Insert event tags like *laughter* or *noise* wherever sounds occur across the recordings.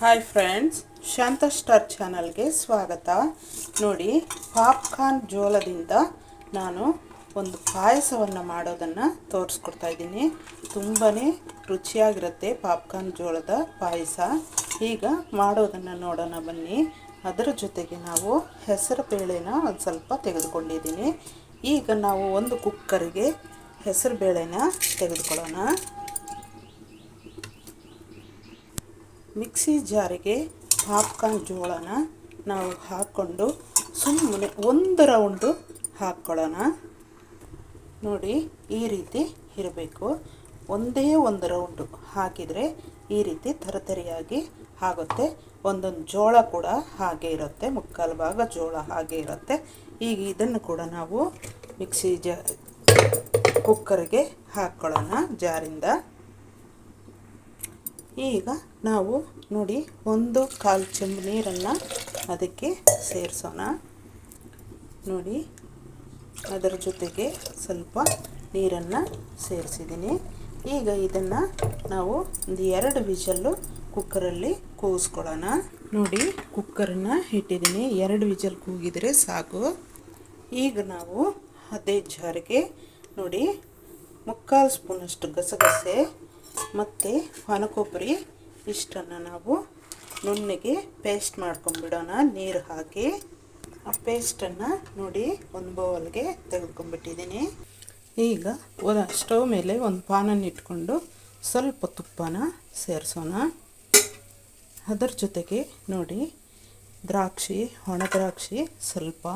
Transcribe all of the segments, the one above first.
Hi friends ಶಾಂತ star ಚಾನಲ್ಗೆ ಸ್ವಾಗತ. ನೋಡಿ ಪಾಪ್ಕಾರ್ನ್ ಜೋಳದಿಂದ ನಾನು ಒಂದು ಪಾಯಸವನ್ನು ಮಾಡೋದನ್ನು ತೋರಿಸ್ಕೊಡ್ತಾ ಇದ್ದೀನಿ. ತುಂಬಾ ರುಚಿಯಾಗಿರುತ್ತೆ ಪಾಪ್ಕಾರ್ನ್ ಜೋಳದ ಪಾಯಸ. ಈಗ ಮಾಡೋದನ್ನು ನೋಡೋಣ ಬನ್ನಿ. ಅದರ ಜೊತೆಗೆ ನಾವು ಹೆಸರು ಬೇಳೆನ ಒಂದು ಸ್ವಲ್ಪ ತೆಗೆದುಕೊಂಡಿದ್ದೀನಿ. ಈಗ ನಾವು ಒಂದು ಕುಕ್ಕರ್ಗೆ ಹೆಸರು ಬೇಳೆನ ತೆಗೆದುಕೊಳ್ಳೋಣ. ಮಿಕ್ಸಿ ಜಾರಿಗೆ ಪಾಪ್ಕಾರ್ನ್ ಜೋಳನ ನಾವು ಹಾಕ್ಕೊಂಡು ಸುಮ್ಮನೆ ಒಂದು ರೌಂಡು ಹಾಕ್ಕೊಳ್ಳೋಣ. ನೋಡಿ, ಈ ರೀತಿ ಇರಬೇಕು. ಒಂದೇ ಒಂದು ರೌಂಡು ಹಾಕಿದರೆ ಈ ರೀತಿ ತರತರಿಯಾಗಿ ಆಗುತ್ತೆ. ಒಂದೊಂದು ಜೋಳ ಕೂಡ ಹಾಗೆ ಇರುತ್ತೆ, ಮುಕ್ಕಾಲು ಭಾಗ ಜೋಳ ಹಾಗೆ ಇರುತ್ತೆ. ಈಗ ಇದನ್ನು ಕೂಡ ನಾವು ಮಿಕ್ಸಿ ಜ ಕುಕ್ಕರ್ಗೆ ಹಾಕ್ಕೊಳ್ಳೋಣ ಜಾರಿಂದ. ಈಗ ನಾವು ನೋಡಿ ಒಂದು ಕಾಲು ಚೆಂಬು ನೀರನ್ನು ಅದಕ್ಕೆ ಸೇರಿಸೋಣ. ನೋಡಿ, ಅದರ ಜೊತೆಗೆ ಸ್ವಲ್ಪ ನೀರನ್ನು ಸೇರಿಸಿದ್ದೀನಿ. ಈಗ ಇದನ್ನು ನಾವು ಒಂದು ಎರಡು ವಿಜಲ್ಲು ಕುಕ್ಕರಲ್ಲಿ ಕೂಗಿಸ್ಕೊಳ್ಳೋಣ. ನೋಡಿ, ಕುಕ್ಕರನ್ನು ಇಟ್ಟಿದ್ದೀನಿ. ಎರಡು ವಿಜಲ್ ಕೂಗಿದರೆ ಸಾಕು. ಈಗ ನಾವು ಅದೇ ಜಾರಿಗೆ ನೋಡಿ, ಮುಕ್ಕಾಲು ಸ್ಪೂನಷ್ಟು ಗಸಗಸೆ ಮತ್ತು ಒಣಕೊಬ್ಬರಿ ಇಷ್ಟನ್ನು ನಾವು ನುಣ್ಣಗೆ ಪೇಸ್ಟ್ ಮಾಡ್ಕೊಂಬಿಡೋಣ ನೀರು ಹಾಕಿ ಆ ಪೇಸ್ಟನ್ನು ನೋಡಿ ಒಂದು ಬೌಲ್ಗೆ ತೆಗೆದುಕೊಂಡ್ಬಿಟ್ಟಿದ್ದೀನಿ. ಈಗ ಒಂದು ಸ್ಟವ್ ಮೇಲೆ ಒಂದು ಪಾನನ್ನು ಇಟ್ಕೊಂಡು ಸ್ವಲ್ಪ ತುಪ್ಪನ ಸೇರಿಸೋಣ. ಅದರ ಜೊತೆಗೆ ನೋಡಿ ದ್ರಾಕ್ಷಿ, ಒಣ ದ್ರಾಕ್ಷಿ ಸ್ವಲ್ಪ,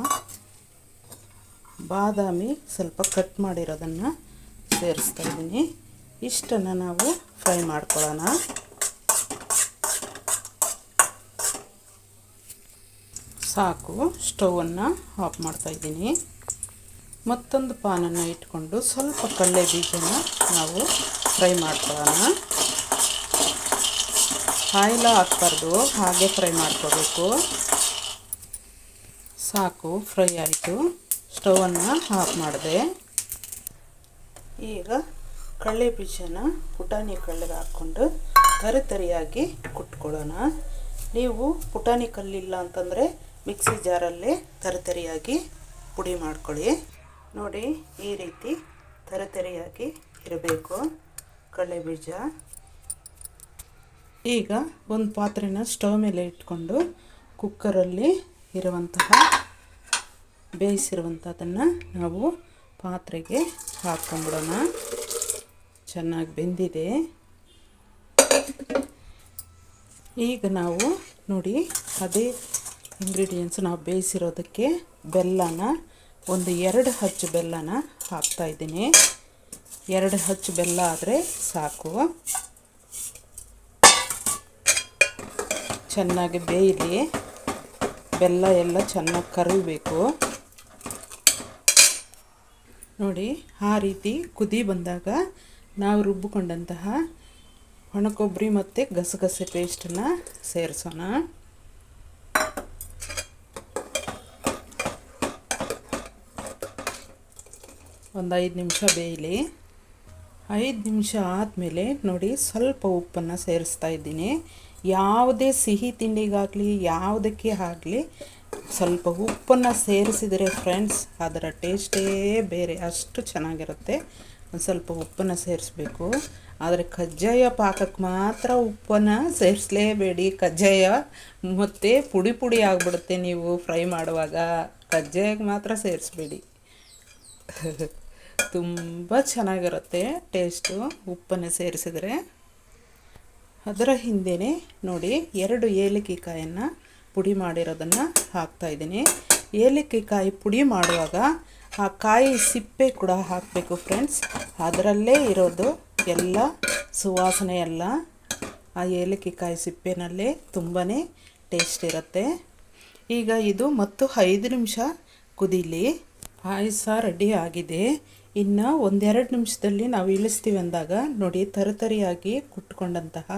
ಬಾದಾಮಿ ಸ್ವಲ್ಪ ಕಟ್ ಮಾಡಿರೋದನ್ನು ಸೇರಿಸ್ತಾ ಇದ್ದೀನಿ. ಇಷ್ಟನ್ನು ನಾವು ಫ್ರೈ ಮಾಡ್ಕೊಳ್ಳೋಣ. ಸಾಕು ಸ್ಟವನ್ನು ಆಫ್ ಮಾಡ್ತಾಯಿದ್ದೀನಿ ಮತ್ತೊಂದು ಪಾನನ್ನು ಇಟ್ಕೊಂಡು ಸ್ವಲ್ಪ ಕಡಲೆ ಬೀಜನ ನಾವು ಫ್ರೈ ಮಾಡ್ಕೊಳ್ಳೋಣ. ಆಯಿಲ ಹಾಕ್ಬಾರ್ದು ಹಾಗೆ ಫ್ರೈ ಮಾಡ್ಕೋಬೇಕು. ಸಾಕು, ಫ್ರೈ ಆಯಿತು. ಸ್ಟವನ್ನು ಆಫ್ ಮಾಡಿದೆ. ಈಗ ಕಡಲೆ ಬೀಜನ ಪುಟಾಣಿ ಕಲ್ಲಿಗೆ ಹಾಕ್ಕೊಂಡು ತರಿತರಿಯಾಗಿ ಕುಟ್ಕೊಳ್ಳೋಣ. ನೀವು ಪುಟಾಣಿ ಕಲ್ಲಿಲ್ಲ ಅಂತಂದರೆ ಮಿಕ್ಸಿ ಜಾರಲ್ಲೇ ತರಿತರಿಯಾಗಿ ಪುಡಿ ಮಾಡ್ಕೊಳ್ಳಿ. ನೋಡಿ, ಈ ರೀತಿ ತರಿತರಿಯಾಗಿ ಇರಬೇಕು ಕಡಲೆ ಬೀಜ. ಈಗ ಒಂದು ಪಾತ್ರೆನ ಸ್ಟವ್ ಮೇಲೆ ಇಟ್ಕೊಂಡು ಕುಕ್ಕರಲ್ಲಿ ಇರುವಂತಹ ಬೇಯಿಸಿರುವಂಥದ್ದನ್ನು ನಾವು ಪಾತ್ರೆಗೆ ಹಾಕ್ಕೊಂಬಿಡೋಣ. ಚೆನ್ನಾಗಿ ಬೆಂದಿದೆ. ಈಗ ನಾವು ನೋಡಿ ಅದೇ ಇಂಗ್ರೀಡಿಯೆಂಟ್ಸ್ ನಾವು ಬೇಯಿಸಿರೋದಕ್ಕೆ ಬೆಲ್ಲನ ಒಂದು ಎರಡು ಹಚ್ಚು ಬೆಲ್ಲನ ಹಾಕ್ತಾಯಿದ್ದೀನಿ ಎರಡು ಹಚ್ಚು ಬೆಲ್ಲ ಆದರೆ ಸಾಕು. ಚೆನ್ನಾಗಿ ಬೇಯಲಿ. ಬೆಲ್ಲ ಎಲ್ಲ ಚೆನ್ನಾಗಿ ಕರಿಬೇಕು. ನೋಡಿ ಆ ರೀತಿ ಕುದಿ ಬಂದಾಗ ನಾವು ರುಬ್ಬಿಕೊಂಡಂತಹ ಒಣಕೊಬ್ಬರಿ ಮತ್ತು ಗಸಗಸೆ ಪೇಸ್ಟನ್ನು ಸೇರಿಸೋಣ. ಒಂದು ಐದು ನಿಮಿಷ ಬೇಯಲಿ. ಐದು ನಿಮಿಷ ಆದಮೇಲೆ ನೋಡಿ ಸ್ವಲ್ಪ ಉಪ್ಪನ್ನು ಸೇರಿಸ್ತಾ ಇದ್ದೀನಿ. ಯಾವುದೇ ಸಿಹಿ ತಿಂಡಿಗಾಗಲಿ, ಯಾವುದಕ್ಕೆ ಆಗಲಿ ಸ್ವಲ್ಪ ಉಪ್ಪನ್ನು ಸೇರಿಸಿದರೆ ಫ್ರೆಂಡ್ಸ್ ಅದರ ಟೇಸ್ಟೇ ಬೇರೆ, ಅಷ್ಟು ಚೆನ್ನಾಗಿರುತ್ತೆ. ಒಂದು ಸ್ವಲ್ಪ ಉಪ್ಪನ್ನು ಸೇರಿಸ್ಬೇಕು. ಆದರೆ ಕಜ್ಜಾಯ ಪಾಕಕ್ಕೆ ಮಾತ್ರ ಉಪ್ಪನ್ನು ಸೇರಿಸಲೇಬೇಡಿ. ಕಜ್ಜಾಯ ಮತ್ತು ಪುಡಿ ಪುಡಿ ಆಗಿಬಿಡುತ್ತೆ ನೀವು ಫ್ರೈ ಮಾಡುವಾಗ. ಕಜ್ಜಾಯಕ್ಕೆ ಮಾತ್ರ ಸೇರಿಸ್ಬೇಡಿ. *laughs* ತುಂಬ ಚೆನ್ನಾಗಿರುತ್ತೆ ಟೇಸ್ಟು ಉಪ್ಪನ್ನು ಸೇರಿಸಿದರೆ. ಅದರ ಹಿಂದೆಯೇ ನೋಡಿ ಎರಡು ಏಲಕ್ಕಿ ಕಾಯನ್ನು ಪುಡಿ ಮಾಡಿರೋದನ್ನು ಹಾಕ್ತಾಯಿದ್ದೀನಿ ಏಲಕ್ಕಿ ಕಾಯಿ ಪುಡಿ ಮಾಡುವಾಗ ಆ ಕಾಯಿ ಸಿಪ್ಪೆ ಕೂಡ ಹಾಕಬೇಕು ಫ್ರೆಂಡ್ಸ್ ಅದರಲ್ಲೇ ಇರೋದು ಎಲ್ಲ ಸುವಾಸನೆ ಎಲ್ಲ. ಆ ಏಲಕ್ಕಿ ಕಾಯಿ ಸಿಪ್ಪೆನಲ್ಲೇ ತುಂಬಾ ಟೇಸ್ಟ್ ಇರುತ್ತೆ. ಈಗ ಇದು ಮತ್ತು ಐದು ನಿಮಿಷ ಕುದೀಲಿ. ಪಾಯಸ ರೆಡಿ ಆಗಿದೆ. ಇನ್ನು ಒಂದೆರಡು ನಿಮಿಷದಲ್ಲಿ ನಾವು ಇಳಿಸ್ತೀವಿ ಅಂದಾಗ ನೋಡಿ ತರತರಿಯಾಗಿ ಕುಟ್ಕೊಂಡಂತಹ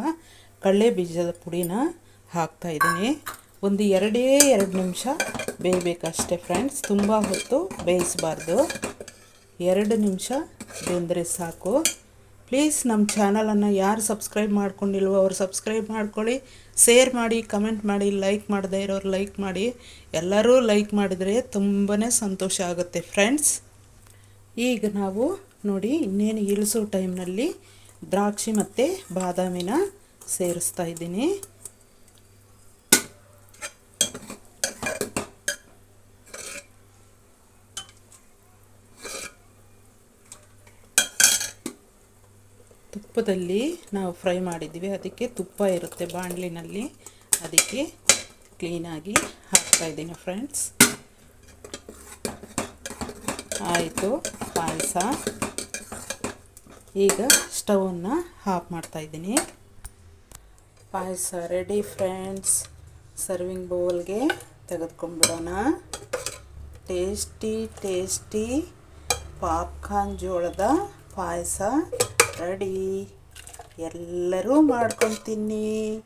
ಕಡಲೆ ಬೀಜದ ಪುಡಿನ ಹಾಕ್ತಾಯಿದ್ದೀನಿ ಒಂದು ಎರಡೇ ಎರಡು ನಿಮಿಷ ಬೇಯಬೇಕಷ್ಟೇ ಫ್ರೆಂಡ್ಸ್ ತುಂಬ ಹೊತ್ತು ಬೇಯಿಸಬಾರ್ದು. ಎರಡು ನಿಮಿಷ ಬೆಂದರೆ ಸಾಕು. ಪ್ಲೀಸ್ ನಮ್ಮ ಚಾನಲನ್ನು ಯಾರು ಸಬ್ಸ್ಕ್ರೈಬ್ ಮಾಡ್ಕೊಂಡಿಲ್ವೋ ಅವ್ರು ಸಬ್ಸ್ಕ್ರೈಬ್ ಮಾಡ್ಕೊಳ್ಳಿ. ಶೇರ್ ಮಾಡಿ ಕಮೆಂಟ್ ಮಾಡಿ ಲೈಕ್ ಮಾಡದೇ ಇರೋರು ಲೈಕ್ ಮಾಡಿ. ಎಲ್ಲರೂ ಲೈಕ್ ಮಾಡಿದರೆ ತುಂಬಾ ಸಂತೋಷ ಆಗುತ್ತೆ ಫ್ರೆಂಡ್ಸ್ ಈಗ ನಾವು ನೋಡಿ ಇನ್ನೇನು ಇಳಿಸೋ ಟೈಮ್ನಲ್ಲಿ ದ್ರಾಕ್ಷಿ ಮತ್ತು ಬಾದಾಮಿನ ಸೇರಿಸ್ತಾ ಇದ್ದೀನಿ. ತುಪ್ಪದಲ್ಲಿ ನಾವು ಫ್ರೈ ಮಾಡಿದ್ವಿ ಅದಕ್ಕೆ ತುಪ್ಪ ಇರುತ್ತೆ ಬಾಣಲಿನಲ್ಲಿ. ಅದಕ್ಕೆ ಕ್ಲೀನಾಗಿ ಹಾಕ್ತಾಯಿದ್ದೀನಿ ಫ್ರೆಂಡ್ಸ್ ಆಯಿತು, ಪಾಯಸ. ಈಗ ಸ್ಟವನ್ನು ಆಫ್ ಮಾಡ್ತಾಯಿದ್ದೀನಿ ಪಾಯಸ ರೆಡಿ ಫ್ರೆಂಡ್ಸ್ ಸರ್ವಿಂಗ್ ಬೌಲ್ಗೆ ತೆಗೆದುಕೊಂಡ್ಬಿಡೋಣ. ಟೇಸ್ಟಿ ಟೇಸ್ಟಿ ಪಾಪ್ಕಾರ್ನ್ ಜೋಳದ ಪಾಯಸ. ರೆಡಿ ಎಲ್ಲರೂ ಮಾಡ್ಕೊಂಡು ತಿನ್ನಿ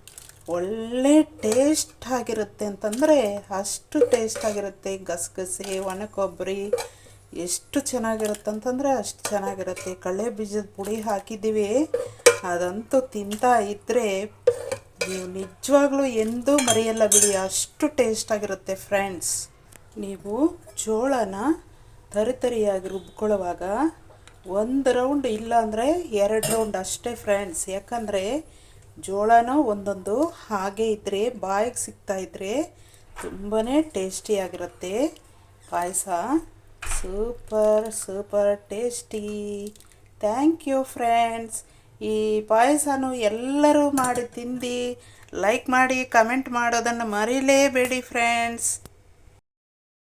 ಒಳ್ಳೆ ಟೇಸ್ಟ್ ಆಗಿರುತ್ತೆ ಅಂತಂದರೆ ಅಷ್ಟು ಟೇಸ್ಟ್ ಆಗಿರುತ್ತೆ. ಗಸಗಸೆ ಒಣ ಕೊಬ್ಬರಿ ಎಷ್ಟು ಚೆನ್ನಾಗಿರುತ್ತೆ ಅಂತಂದರೆ ಅಷ್ಟು ಚೆನ್ನಾಗಿರುತ್ತೆ. ಕಳೆ ಬೀಜದ ಪುಡಿ ಹಾಕಿದ್ದೀವಿ. ಅದಂತೂ ತಿಂತಾ ಇದ್ದರೆ ನೀವು ನಿಜವಾಗ್ಲೂ ಎಂದೂ ಮರೆಯಲ್ಲ ಬಿಡಿ. ಅಷ್ಟು ಟೇಸ್ಟ್ ಆಗಿರುತ್ತೆ ಫ್ರೆಂಡ್ಸ್. ನೀವು ಜೋಳನ ತರಿತರಿಯಾಗಿ ರುಬ್ಕೊಳ್ಳುವಾಗ ಒಂದು ರೌಂಡ್ ಇಲ್ಲ ಅಂದರೆ ಎರಡು ರೌಂಡ್ ಅಷ್ಟೇ ಫ್ರೆಂಡ್ಸ್ ಯಾಕಂದರೆ ಜೋಳನೂ ಒಂದೊಂದು ಹಾಗೆ ಇದ್ದರೆ ಬಾಯಿಗೆ ಸಿಗ್ತಾ ಇದ್ದರೆ ತುಂಬಾ ಟೇಸ್ಟಿಯಾಗಿರುತ್ತೆ ಪಾಯಸ super super tasty thank you friends ಈ ಪಾಯಸನೂ ಎಲ್ಲರೂ ಮಾಡಿ ತಿಂದು ಲೈಕ್ ಮಾಡಿ ಕಮೆಂಟ್ ಮಾಡೋದನ್ನು ಮರೀಲೇಬೇಡಿ ಫ್ರೆಂಡ್ಸ್